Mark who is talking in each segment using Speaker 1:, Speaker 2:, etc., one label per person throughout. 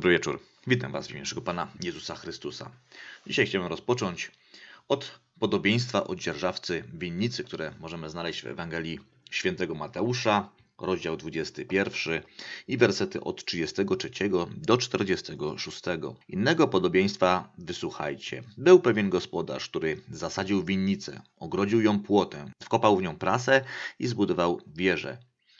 Speaker 1: Dobry wieczór. Witam Was w imieniu naszego Pana Jezusa Chrystusa. Dzisiaj chciałbym rozpocząć od podobieństwa o dzierżawcy winnicy, które możemy znaleźć w Ewangelii Świętego Mateusza, rozdział 21 i wersety od 33 do 46. Innego podobieństwa wysłuchajcie. Był pewien gospodarz, który zasadził winnicę, ogrodził ją płotem, wkopał w nią prasę i zbudował wieżę.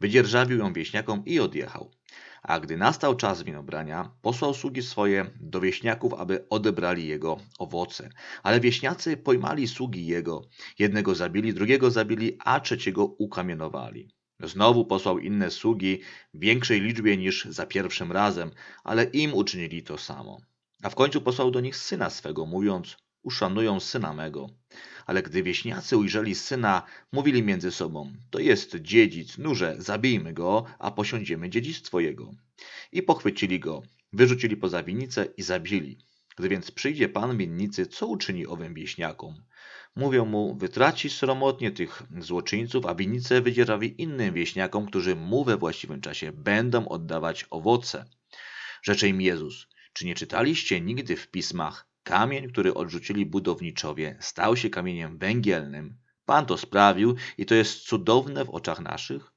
Speaker 1: Wydzierżawił ją wieśniakom i odjechał. A gdy nastał czas winobrania, posłał sługi swoje do wieśniaków, aby odebrali jego owoce. Ale wieśniacy pojmali sługi jego. Jednego zabili, drugiego zabili, a trzeciego ukamienowali. Znowu posłał inne sługi w większej liczbie niż za pierwszym razem, ale im uczynili to samo. A w końcu posłał do nich syna swego, mówiąc: Uszanują syna mego. Ale gdy wieśniacy ujrzeli syna, mówili między sobą: To jest dziedzic, nurze, zabijmy go, a posiądziemy dziedzictwo jego. I pochwycili go, wyrzucili poza winnicę i zabili. Gdy więc przyjdzie pan winnicy, co uczyni owym wieśniakom? Mówią mu, wytraci sromotnie tych złoczyńców, a winnicę wydzierżawi innym wieśniakom, którzy mu we właściwym czasie będą oddawać owoce. Rzecze im Jezus, czy nie czytaliście nigdy w pismach, kamień, który odrzucili budowniczowie, stał się kamieniem węgielnym? Pan to sprawił i to jest cudowne w oczach naszych?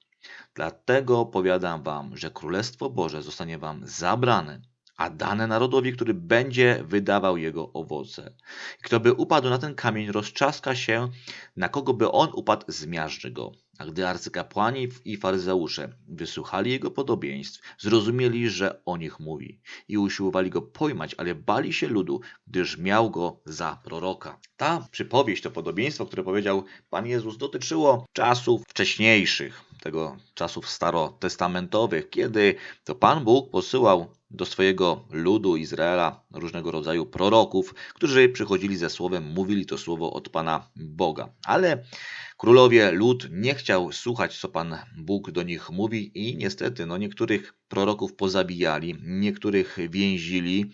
Speaker 1: Dlatego powiadam wam, że Królestwo Boże zostanie wam zabrane a dane narodowi, który będzie wydawał jego owoce. Kto by upadł na ten kamień, rozczaska się, na kogo by on upadł, zmiażdży go. A gdy arcykapłani i faryzeusze wysłuchali jego podobieństw, zrozumieli, że o nich mówi i usiłowali go pojmać, ale bali się ludu, gdyż miał go za proroka. Ta przypowieść, to podobieństwo, które powiedział Pan Jezus, dotyczyło czasów wcześniejszych, tego czasów starotestamentowych, kiedy to Pan Bóg posyłał do swojego ludu Izraela różnego rodzaju proroków, którzy przychodzili ze słowem, mówili to słowo od Pana Boga. Ale królowie, lud nie chciał słuchać, co Pan Bóg do nich mówi i niestety no, niektórych proroków pozabijali, niektórych więzili,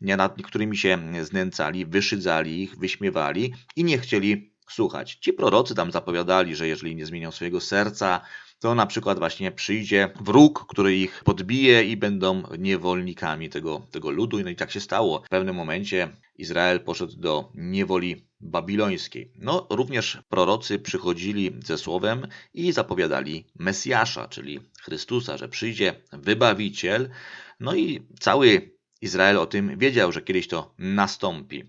Speaker 1: nad niektórymi się znęcali, wyszydzali ich, wyśmiewali i nie chcieli słuchać. Ci prorocy tam zapowiadali, że jeżeli nie zmienią swojego serca, to na przykład właśnie przyjdzie wróg, który ich podbije i będą niewolnikami tego, tego ludu. No i tak się stało. W pewnym momencie Izrael poszedł do niewoli babilońskiej. No, również prorocy przychodzili ze słowem i zapowiadali Mesjasza, czyli Chrystusa, że przyjdzie wybawiciel. No i cały Izrael o tym wiedział, że kiedyś to nastąpi.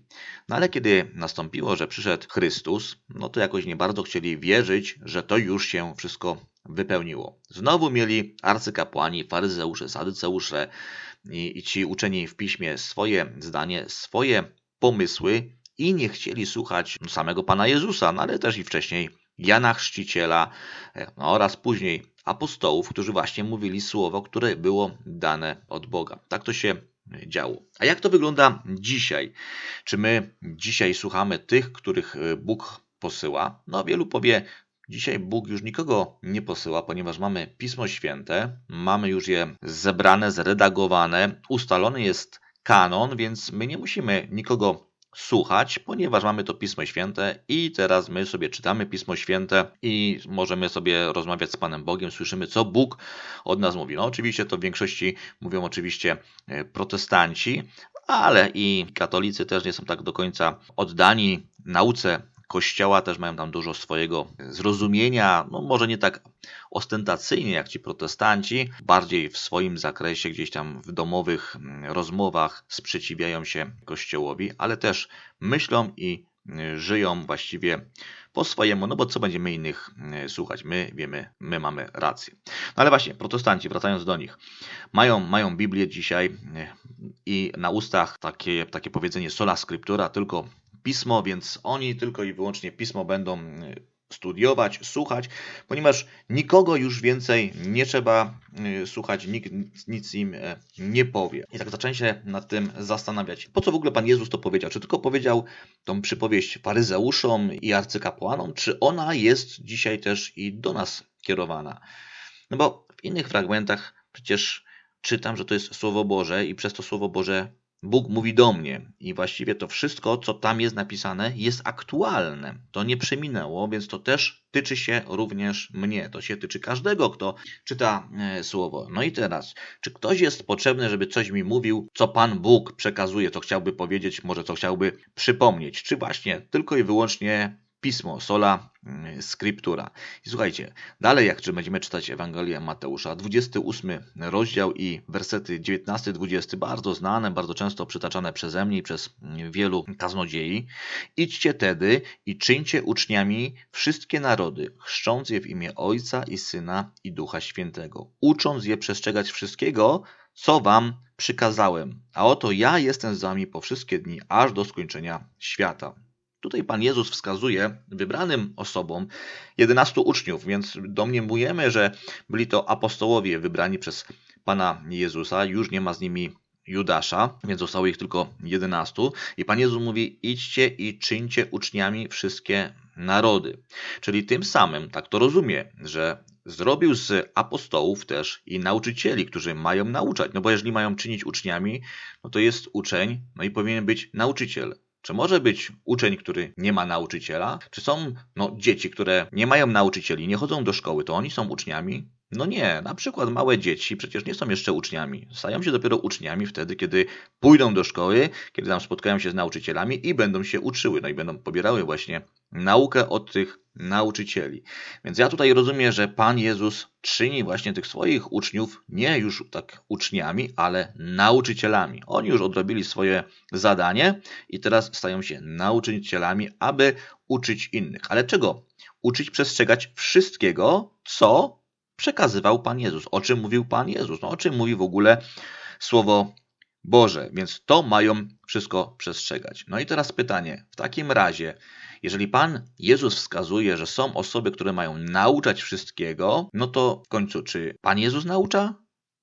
Speaker 1: No ale kiedy nastąpiło, że przyszedł Chrystus, no to jakoś nie bardzo chcieli wierzyć, że to już się wszystko wypełniło. Znowu mieli arcykapłani, faryzeusze, sadyceusze i, i ci uczeni w piśmie swoje zdanie, swoje pomysły i nie chcieli słuchać samego Pana Jezusa, no ale też i wcześniej Jana Chrzciciela no, oraz później apostołów, którzy właśnie mówili słowo, które było dane od Boga. Tak to się działo. A jak to wygląda dzisiaj? Czy my dzisiaj słuchamy tych, których Bóg posyła? No, wielu powie, Dzisiaj Bóg już nikogo nie posyła, ponieważ mamy Pismo Święte, mamy już je zebrane, zredagowane, ustalony jest kanon, więc my nie musimy nikogo słuchać, ponieważ mamy to Pismo Święte i teraz my sobie czytamy Pismo Święte i możemy sobie rozmawiać z Panem Bogiem, słyszymy, co Bóg od nas mówi. No oczywiście to w większości mówią oczywiście e, protestanci, ale i katolicy też nie są tak do końca oddani nauce kościoła też mają tam dużo swojego zrozumienia, no może nie tak ostentacyjnie jak ci protestanci, bardziej w swoim zakresie, gdzieś tam w domowych mm, rozmowach sprzeciwiają się kościołowi, ale też myślą i y, żyją właściwie po swojemu, no bo co będziemy innych y, słuchać? My wiemy, my mamy rację. No ale właśnie, protestanci, wracając do nich, mają, mają Biblię dzisiaj y, i na ustach takie, takie powiedzenie sola scriptura, tylko pismo, więc oni tylko i wyłącznie pismo będą y, studiować, słuchać, ponieważ nikogo już więcej nie trzeba y, słuchać, nikt nic im e, nie powie. I tak zacząłem się nad tym zastanawiać, po co w ogóle Pan Jezus to powiedział? Czy tylko powiedział tą przypowieść faryzeuszom i arcykapłanom, czy ona jest dzisiaj też i do nas kierowana? No bo w innych fragmentach przecież czytam, że to jest Słowo Boże i przez to Słowo Boże Bóg mówi do mnie i właściwie to wszystko, co tam jest napisane, jest aktualne. To nie przeminęło, więc to też tyczy się również mnie. To się tyczy każdego, kto czyta e, słowo. No i teraz, czy ktoś jest potrzebny, żeby coś mi mówił, co Pan Bóg przekazuje, co chciałby powiedzieć, może co chciałby przypomnieć, czy właśnie tylko i wyłącznie pismo, sola mm, scriptura. I słuchajcie, dalej jak będziemy czytać Ewangelię Mateusza, 28 rozdział i wersety 19-20, bardzo znane, bardzo często przytaczane przeze mnie i przez wielu kaznodziei. Idźcie tedy i czyńcie uczniami wszystkie narody, chrzcząc je w imię Ojca i Syna i Ducha Świętego, ucząc je przestrzegać wszystkiego, co wam przykazałem. A oto ja jestem z wami po wszystkie dni, aż do skończenia świata. Tutaj Pan Jezus wskazuje wybranym osobom 11 uczniów, więc domniemujemy, że byli to apostołowie wybrani przez Pana Jezusa. Już nie ma z nimi Judasza, więc zostało ich tylko 11. I Pan Jezus mówi: idźcie i czyńcie uczniami wszystkie narody. Czyli tym samym, tak to rozumie, że zrobił z apostołów też i nauczycieli, którzy mają nauczać. No bo jeżeli mają czynić uczniami, no to jest uczeń, no i powinien być nauczyciel. Czy może być uczeń, który nie ma nauczyciela? Czy są no, dzieci, które nie mają nauczycieli, nie chodzą do szkoły, to oni są uczniami? No nie, na przykład małe dzieci przecież nie są jeszcze uczniami. Stają się dopiero uczniami wtedy, kiedy pójdą do szkoły, kiedy tam spotkają się z nauczycielami i będą się uczyły, no i będą pobierały właśnie naukę od tych nauczycieli. Więc ja tutaj rozumiem, że Pan Jezus czyni właśnie tych swoich uczniów nie już tak uczniami, ale nauczycielami. Oni już odrobili swoje zadanie i teraz stają się nauczycielami, aby uczyć innych. Ale czego? Uczyć przestrzegać wszystkiego, co przekazywał Pan Jezus. O czym mówił Pan Jezus? No, o czym mówi w ogóle Słowo Boże? Więc to mają wszystko przestrzegać. No i teraz pytanie. W takim razie, jeżeli Pan Jezus wskazuje, że są osoby, które mają nauczać wszystkiego, no to w końcu, czy Pan Jezus naucza,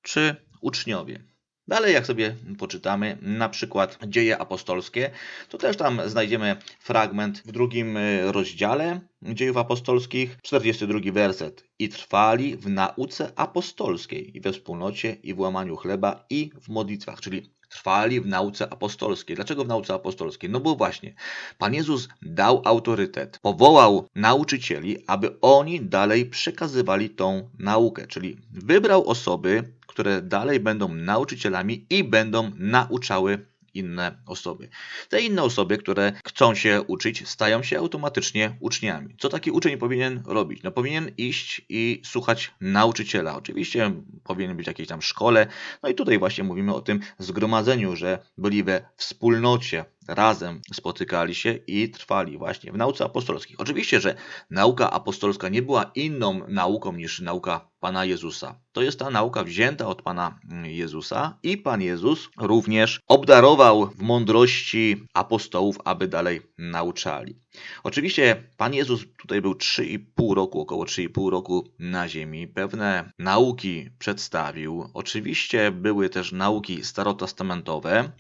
Speaker 1: czy uczniowie? Dalej, jak sobie poczytamy, na przykład dzieje apostolskie, to też tam znajdziemy fragment w drugim e, rozdziale dziejów apostolskich, 42 werset. I trwali w nauce apostolskiej, i we wspólnocie, i w łamaniu chleba, i w modlitwach, czyli trwali w nauce apostolskiej. Dlaczego w nauce apostolskiej? No bo właśnie, Pan Jezus dał autorytet, powołał nauczycieli, aby oni dalej przekazywali tą naukę, czyli wybrał osoby, które dalej będą nauczycielami i będą nauczały inne osoby. Te inne osoby, które chcą się uczyć, stają się automatycznie uczniami. Co taki uczeń powinien robić? No powinien iść i słuchać nauczyciela. Oczywiście powinien być w jakiejś tam szkole. No i tutaj właśnie mówimy o tym zgromadzeniu, że byli we wspólnocie, razem spotykali się i trwali właśnie w nauce apostolskiej. Oczywiście, że nauka apostolska nie była inną nauką niż nauka Pana Jezusa. To jest ta nauka wzięta od Pana Jezusa i Pan Jezus również obdarował w mądrości apostołów, aby dalej nauczali. Oczywiście Pan Jezus tutaj był 3,5 roku, około 3,5 roku na ziemi. Pewne nauki przedstawił. Oczywiście były też nauki starotestamentowe,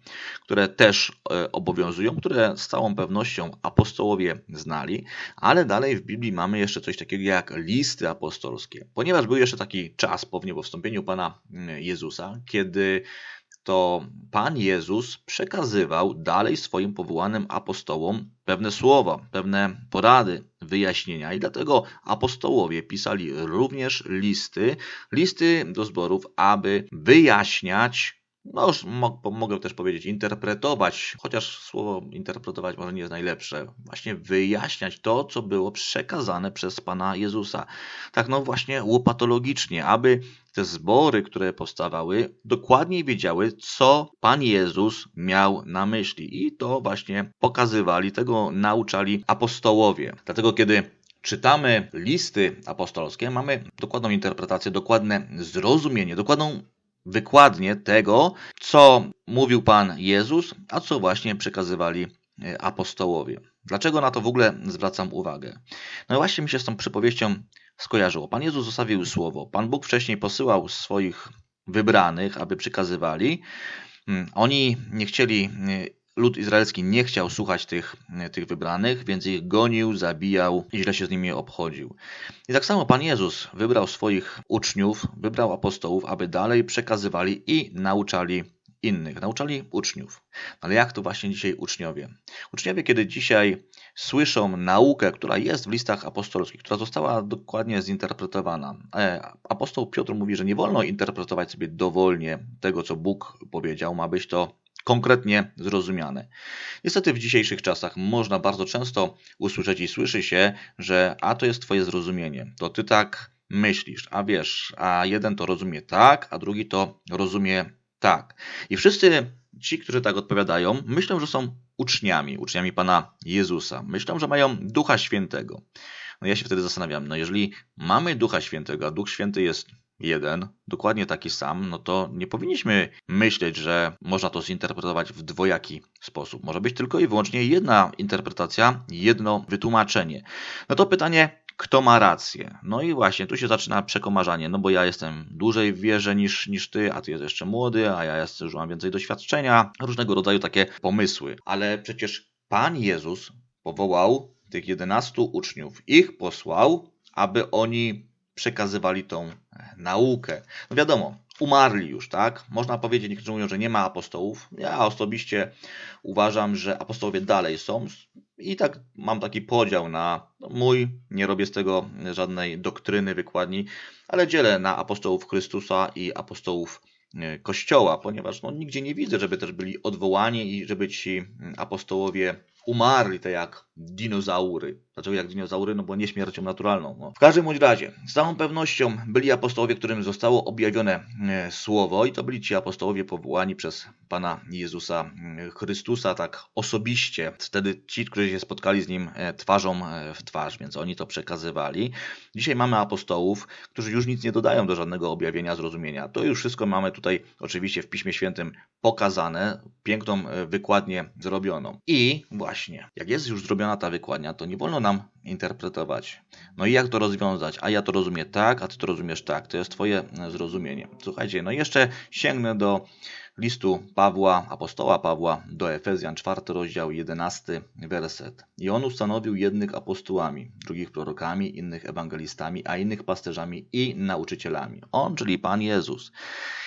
Speaker 1: które też e, obowiązują, które z całą pewnością apostołowie znali, ale dalej w Biblii mamy jeszcze coś takiego jak listy apostolskie. Ponieważ był jeszcze taki czas po wstąpieniu Pana Jezusa, kiedy to Pan Jezus przekazywał dalej swoim powołanym apostołom pewne słowa, pewne porady, wyjaśnienia i dlatego apostołowie pisali również listy, listy do zborów, aby wyjaśniać no już mogę też powiedzieć interpretować, chociaż słowo interpretować może nie jest najlepsze, właśnie wyjaśniać to, co było przekazane przez Pana Jezusa. Tak no właśnie łopatologicznie, aby te zbory, które powstawały, dokładniej wiedziały, co Pan Jezus miał na myśli. I to właśnie pokazywali, tego nauczali apostołowie. Dlatego kiedy czytamy listy apostolskie, mamy dokładną interpretację, dokładne zrozumienie, dokładną wykładnię tego, co mówił Pan Jezus, a co właśnie przekazywali e, apostołowie. Dlaczego na to w ogóle zwracam uwagę? No właśnie mi się z tą przypowieścią skojarzyło. Pan Jezus zostawił słowo. Pan Bóg wcześniej posyłał swoich wybranych, aby przekazywali. Hmm, oni nie chcieli e, lud izraelski nie chciał słuchać tych, tych wybranych, więc ich gonił, zabijał i źle się z nimi obchodził. I tak samo Pan Jezus wybrał swoich uczniów, wybrał apostołów, aby dalej przekazywali i nauczali innych, nauczali uczniów. Ale jak to właśnie dzisiaj uczniowie? Uczniowie, kiedy dzisiaj słyszą naukę, która jest w listach apostolskich, która została dokładnie zinterpretowana. E, apostoł Piotr mówi, że nie wolno interpretować sobie dowolnie tego, co Bóg powiedział, ma być to konkretnie zrozumiane. Niestety w dzisiejszych czasach można bardzo często usłyszeć i słyszy się, że a to jest twoje zrozumienie, to ty tak myślisz, a wiesz, a jeden to rozumie tak, a drugi to rozumie tak. I wszyscy ci, którzy tak odpowiadają, myślą, że są uczniami, uczniami Pana Jezusa. Myślą, że mają Ducha Świętego. No ja się wtedy zastanawiam, no jeżeli mamy Ducha Świętego, a Duch Święty jest jeden, dokładnie taki sam, no to nie powinniśmy myśleć, że można to zinterpretować w dwojaki sposób. Może być tylko i wyłącznie jedna interpretacja, jedno wytłumaczenie. No to pytanie, kto ma rację. No i właśnie tu się zaczyna przekomarzanie, no bo ja jestem dłużej w wierze niż, niż ty, a ty jest jeszcze młody, a ja już mam więcej doświadczenia. Różnego rodzaju takie pomysły. Ale przecież Pan Jezus powołał tych jedenastu uczniów. Ich posłał, aby oni przekazywali tą naukę. No wiadomo, umarli już, tak? Można powiedzieć, niektórzy mówią, że nie ma apostołów. Ja osobiście uważam, że apostołowie dalej są. I tak mam taki podział na no mój, nie robię z tego żadnej doktryny, wykładni, ale dzielę na apostołów Chrystusa i apostołów e, Kościoła, ponieważ no, nigdzie nie widzę, żeby też byli odwołani i żeby ci apostołowie umarli, tak jak dinozaury. Dlaczego jak dinozaury? No bo nie śmiercią naturalną. No. W każdym bądź razie, z całą pewnością byli apostołowie, którym zostało objawione e, słowo i to byli ci apostołowie powołani przez Pana Jezusa e, Chrystusa tak osobiście. Wtedy ci, którzy się spotkali z Nim e, twarzą w twarz, więc oni to przekazywali. Dzisiaj mamy apostołów, którzy już nic nie dodają do żadnego objawienia, zrozumienia. To już wszystko mamy tutaj oczywiście w Piśmie Świętym pokazane, piękną wykładnię zrobioną. I właśnie, jak jest już zrobiona ta wykładnia, to nie wolno nam interpretować. No i jak to rozwiązać? A ja to rozumiem tak, a ty to rozumiesz tak. To jest twoje zrozumienie. Słuchajcie, no jeszcze sięgnę do listu Pawła, apostoła Pawła do Efezjan, czwarty rozdział, jedenasty werset. I on ustanowił jednych apostołami, drugich prorokami, innych ewangelistami, a innych pasterzami i nauczycielami. On, czyli Pan Jezus.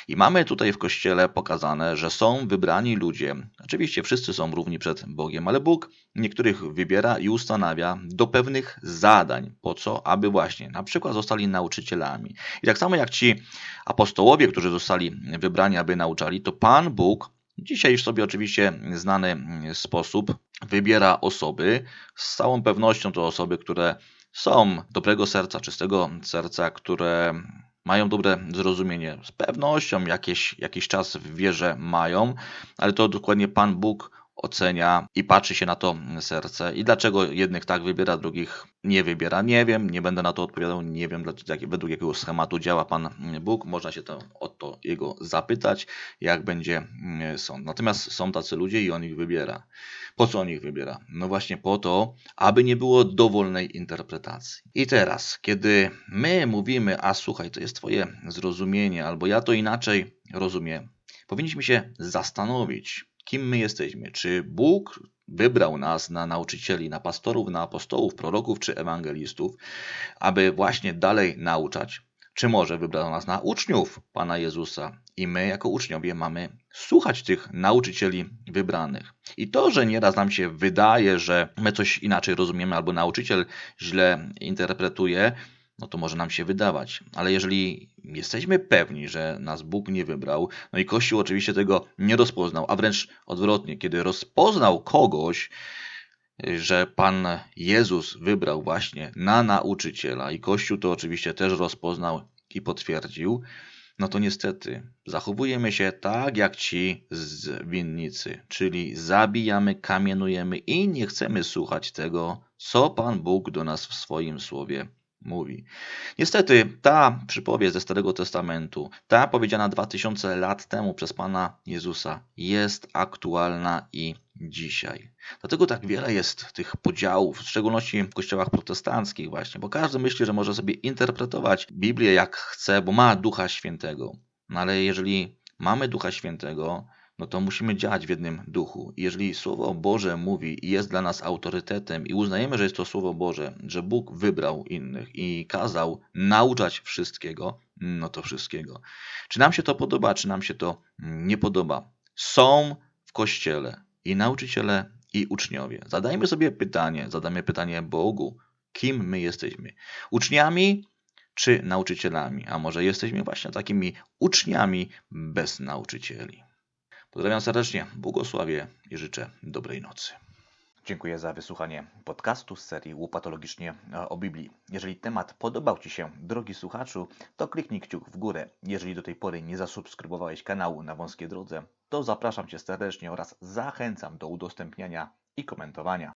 Speaker 1: I mamy tutaj w Kościele pokazane, że są wybrani ludzie. Oczywiście wszyscy są równi przed Bogiem, ale Bóg niektórych wybiera i ustanawia do pewnych zadań. Po co? Aby właśnie na przykład zostali nauczycielami. I tak samo jak ci apostołowie, którzy zostali wybrani, aby nauczali, to Pan Bóg Dzisiaj już sobie oczywiście znany sposób wybiera osoby. Z całą pewnością to osoby, które są dobrego serca, czystego serca, które mają dobre zrozumienie. Z pewnością jakieś, jakiś czas w wierze mają, ale to dokładnie Pan Bóg ocenia i patrzy się na to serce. I dlaczego jednych tak wybiera, drugich nie wybiera, nie wiem, nie będę na to odpowiadał, nie wiem według jakiego schematu działa Pan Bóg. Można się to, o to Jego zapytać, jak będzie sąd. Natomiast są tacy ludzie i On ich wybiera. Po co On ich wybiera? No właśnie po to, aby nie było dowolnej interpretacji. I teraz, kiedy my mówimy, a słuchaj, to jest Twoje zrozumienie, albo ja to inaczej rozumiem, powinniśmy się zastanowić, kim my jesteśmy. Czy Bóg wybrał nas na nauczycieli, na pastorów, na apostołów, proroków czy ewangelistów, aby właśnie dalej nauczać? Czy może wybrał nas na uczniów Pana Jezusa i my jako uczniowie mamy słuchać tych nauczycieli wybranych. I to, że nieraz nam się wydaje, że my coś inaczej rozumiemy albo nauczyciel źle interpretuje, no to może nam się wydawać. Ale jeżeli jesteśmy pewni, że nas Bóg nie wybrał, no i Kościół oczywiście tego nie rozpoznał, a wręcz odwrotnie, kiedy rozpoznał kogoś, że Pan Jezus wybrał właśnie na nauczyciela i Kościół to oczywiście też rozpoznał i potwierdził, no to niestety zachowujemy się tak jak ci z winnicy, czyli zabijamy, kamienujemy i nie chcemy słuchać tego, co Pan Bóg do nas w swoim słowie mówi. Niestety, ta przypowieść ze Starego Testamentu, ta powiedziana 2000 lat temu przez Pana Jezusa, jest aktualna i dzisiaj. Dlatego tak wiele jest tych podziałów, w szczególności w kościołach protestanckich, właśnie, bo każdy myśli, że może sobie interpretować Biblię jak chce, bo ma Ducha Świętego. No ale jeżeli mamy Ducha Świętego, no to musimy działać w jednym duchu. Jeżeli Słowo Boże mówi i jest dla nas autorytetem i uznajemy, że jest to Słowo Boże, że Bóg wybrał innych i kazał nauczać wszystkiego, no to wszystkiego. Czy nam się to podoba, czy nam się to nie podoba? są w kościele i nauczyciele, i uczniowie. Zadajmy sobie pytanie, zadajmy pytanie Bogu, kim my jesteśmy? Uczniami czy nauczycielami? A może jesteśmy właśnie takimi uczniami bez nauczycieli? Pozdrawiam serdecznie, błogosławię i życzę dobrej nocy. Dziękuję za wysłuchanie podcastu z serii Łopatologicznie o Biblii. Jeżeli temat podobał Ci się, drogi słuchaczu, to kliknij kciuk w górę. Jeżeli do tej pory nie zasubskrybowałeś kanału na wąskiej drodze, to zapraszam Cię serdecznie oraz zachęcam do udostępniania i komentowania.